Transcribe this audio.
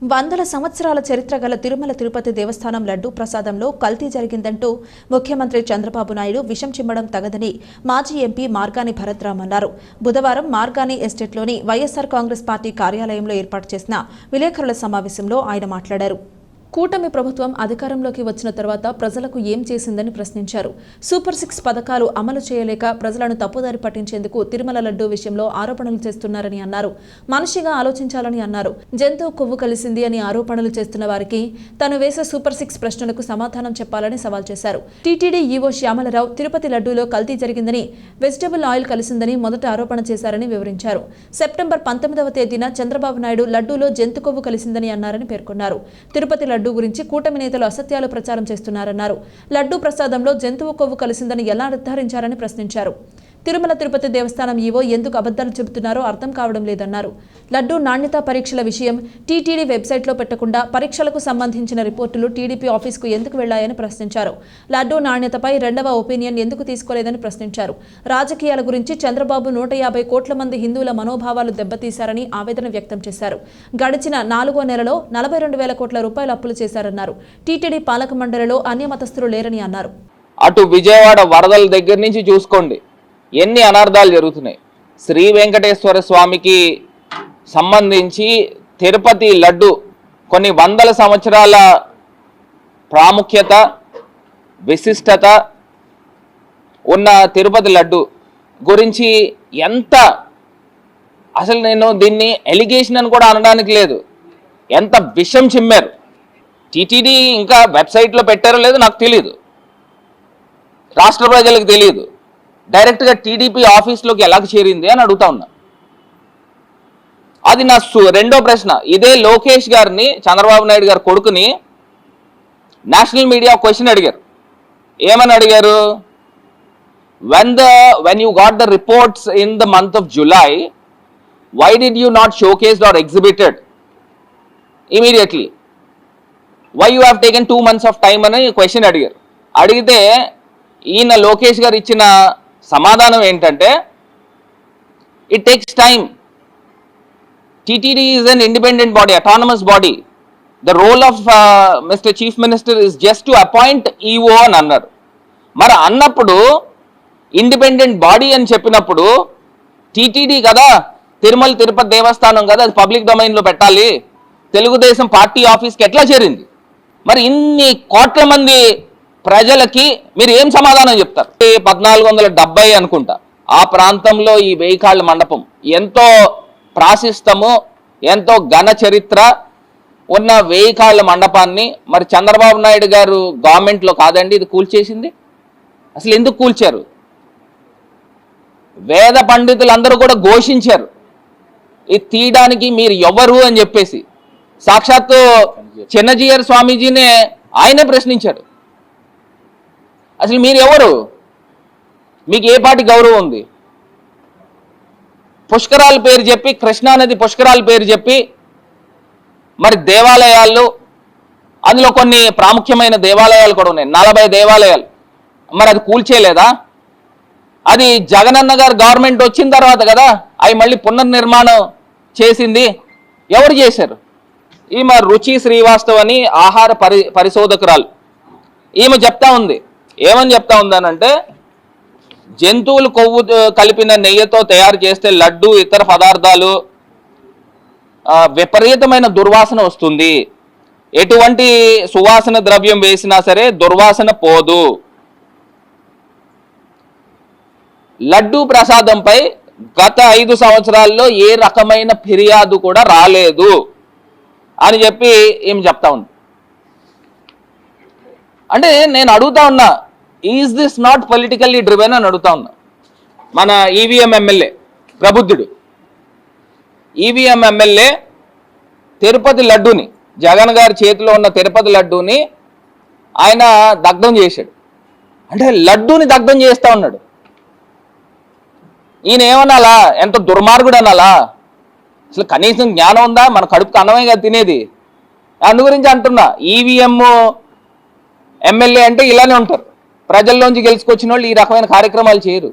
వందల సంవత్సరాల చరిత్ర గల తిరుమల తిరుపతి దేవస్థానం లడ్డూ ప్రసాదంలో కల్తీ జరిగిందంటూ ముఖ్యమంత్రి చంద్రబాబు నాయుడు విషం చిమ్మడం తగదని మాజీ ఎంపీ మార్గాని భరత్రామ్ అన్నారు. బుధవారం మార్గాని ఎస్టేట్లోని వైఎస్సార్ కాంగ్రెస్ పార్టీ కార్యాలయంలో ఏర్పాటు చేసిన విలేకరుల సమావేశంలో ఆయన మాట్లాడారు. కూటమి ప్రభుత్వం అధికారంలోకి వచ్చిన తర్వాత ప్రజలకు ఏం చేసిందని ప్రశ్నించారు. సూపర్ సిక్స్ పథకాలు అమలు చేయలేక ప్రజలను తప్పుదారి పట్టించేందుకు తిరుమల లడ్డూ విషయంలో ఆరోపణలు చేస్తున్నారని అన్నారు. మనిషిగా ఆలోచించాలని అన్నారు. జంతువు కొవ్వు కలిసింది అని ఆరోపణలు చేస్తున్న వారికి తను వేసే సూపర్ సిక్స్ ప్రశ్నలకు సమాధానం చెప్పాలని సవాల్ చేశారు. టీటీడీ ఈవో శ్యామలరావు తిరుపతి లడ్డూలో కల్తీ జరిగిందని వెజిటబుల్ ఆయిల్ కలిసిందని మొదట ఆరోపణ చేశారని వివరించారు. సెప్టెంబర్ పంతొమ్మిదవ తేదీన చంద్రబాబు నాయుడు లడ్డూలో జంతు కొవ్వు కలిసిందని అన్నారని పేర్కొన్నారు. తిరుపతి లడ్డూ గురించి కూటమి నేతలు అసత్యాలు ప్రచారం చేస్తున్నారన్నారు. లడ్డూ ప్రసాదంలో జంతువు కొవ్వు కలిసిందని ఎలా నిర్ధారించారని ప్రశ్నించారు. తిరుమల తిరుపతి దేవస్థానం ఈవో ఎందుకు అబద్ధాలు చెబుతున్నారో అర్థం కావడం లేదన్నారు. లడ్డూ నాణ్యత పరీక్షల విషయం టీటీడీ వెబ్సైట్లో పెట్టకుండా పరీక్షలకు సంబంధించిన రిపోర్టులు టీడీపీ ఆఫీస్కు ఎందుకు వెళ్ళాయని ప్రశ్నించారు. లడ్డూ నాణ్యతపై రెండవ ఒపీనియన్ ఎందుకు తీసుకోలేదని ప్రశ్నించారు. రాజకీయాల గురించి చంద్రబాబు నూట యాభై కోట్ల మంది హిందువుల మనోభావాలు దెబ్బతీశారని ఆవేదన వ్యక్తం చేశారు. గడిచిన నాలుగో నెలలో నలభై రెండు వేల కోట్ల రూపాయలు అప్పులు చేశారన్నారు. టీటీడీ పాలక మండలిలో అన్యమతస్థులు లేరని అన్నారు. అటు విజయవాడ వరదల దగ్గర నుంచి చూసుకోండి. ఎన్ని అనర్థాలు జరుగుతున్నాయి? శ్రీ వెంకటేశ్వర స్వామికి సంబంధించి తిరుపతి లడ్డు కొన్ని వందల సంవత్సరాల ప్రాముఖ్యత విశిష్టత ఉన్న తిరుపతి లడ్డు గురించి ఎంత అసలు నేను దీన్ని ఎలిగేషన్ అని కూడా అనడానికి లేదు. ఎంత విషం చిమ్మారు. టీటీడీ ఇంకా వెబ్సైట్లో పెట్టారో లేదో నాకు తెలియదు రాష్ట్ర ప్రజలకు తెలియదు డైరెక్ట్గా టీడీపీ ఆఫీస్లోకి ఎలా చేరింది అని అడుగుతా ఉన్నా. అది నా రెండో ప్రశ్న. ఇదే లోకేష్ గారిని చంద్రబాబు నాయుడు గారి కొడుకుని నేషనల్ మీడియా క్వశ్చన్ అడిగారు. ఏమని అడిగారు? When the when you got the reports in the month of July why did you not showcased or exhibited immediately why you have taken two months of time అని question అడిగారు. అడిగితే ఈయన లోకేష్ గారు ఇచ్చిన సమాధానం ఏంటంటే it takes time TTD is an independent body autonomous body the role of mister chief minister is just to appoint EO అని అన్నారు. మరి అన్నప్పుడు ఇండిపెండెంట్ బాడీ అని చెప్పినప్పుడు టీటీడీ కదా తిరుమల తిరుపతి దేవస్థానం కదా అది పబ్లిక్ డొమైన్లో పెట్టాలి. తెలుగుదేశం పార్టీ ఆఫీస్కి ఎట్లా చేరింది? మరి ఇన్ని కోట్ల మంది ప్రజలకి మీరు ఏం సమాధానం చెప్తారు? పద్నాలుగు వందల డెబ్బై అనుకుంటా. ఆ ప్రాంతంలో ఈ వెయ్యి కాళ్ళ మండపం ఎంతో ప్రాశిస్తము ఎంతో ఘన చరిత్ర ఉన్న వెయ్యి కాళ్ళ మండపాన్ని మరి చంద్రబాబు నాయుడు గారు గవర్నమెంట్లో కాదండి ఇది కూల్చేసింది. అసలు ఎందుకు కూల్చారు? వేద పండితులందరూ కూడా ఘోషించారు. ఇది తీయడానికి మీరు ఎవరు అని చెప్పేసి. సాక్షాత్తు చిన్నజీయర్ స్వామీజీనే ఆయనే ప్రశ్నించాడు. అసలు మీరు ఎవరు మీకు ఏ పాటి గౌరవం ఉంది? పుష్కరాల పేరు చెప్పి కృష్ణానది పుష్కరాల పేరు చెప్పి మరి దేవాలయాలు అందులో కొన్ని ప్రాముఖ్యమైన దేవాలయాలు కూడా ఉన్నాయి. నలభై దేవాలయాలు. మరి అది కూల్చేయలేదా అది జగనన్న గారు గవర్నమెంట్ వచ్చిన తర్వాత కదా అవి మళ్ళీ పునర్నిర్మాణం చేసింది. ఎవరు చేశారు? ఈమె రుచి శ్రీవాస్తవ్ అని ఆహార పరి పరిశోధకురాలు. ఈమె చెప్తా ఉంది. ఏమని చెప్తా ఉందనంటే జంతువులు కొవ్వు కలిపిన నెయ్యితో తయారు చేస్తే లడ్డు ఇతర పదార్థాలు విపరీతమైన దుర్వాసన వస్తుంది. ఎటువంటి సువాసన ద్రవ్యం వేసినా సరే దుర్వాసన పోదు. లడ్డూ ప్రసాదంపై గత ఐదు సంవత్సరాల్లో ఏ రకమైన ఫిర్యాదు కూడా రాలేదు అని చెప్పి ఏం చెప్తా ఉంది అంటే నేను అడుగుతా ఉన్నా is this not politically driven అని అడుగుతా ఉన్నా. మన ఈవీఎం ఎమ్మెల్యే ప్రబుద్ధుడు ఈవీఎం ఎమ్మెల్యే తిరుపతి లడ్డూని జగన్ గారి చేతిలో ఉన్న తిరుపతి లడ్డూని ఆయన దగ్ధం చేశాడు. అంటే లడ్డూని దగ్ధం చేస్తూ ఉన్నాడు. ఈయన ఏమనాలా? ఎంత దుర్మార్గుడు అనాలా అసలు కనీసం జ్ఞానం ఉందా? మన కడుపుకి అన్నమే కదా తినేది. అందు గురించి అంటున్నా ఈవీఎం ఎమ్మెల్యే అంటే ఇలానే ఉంటారు. ప్రజల్లోంచి గెలుచుకొచ్చిన వాళ్ళు ఈ రకమైన కార్యక్రమాలు చేయరు.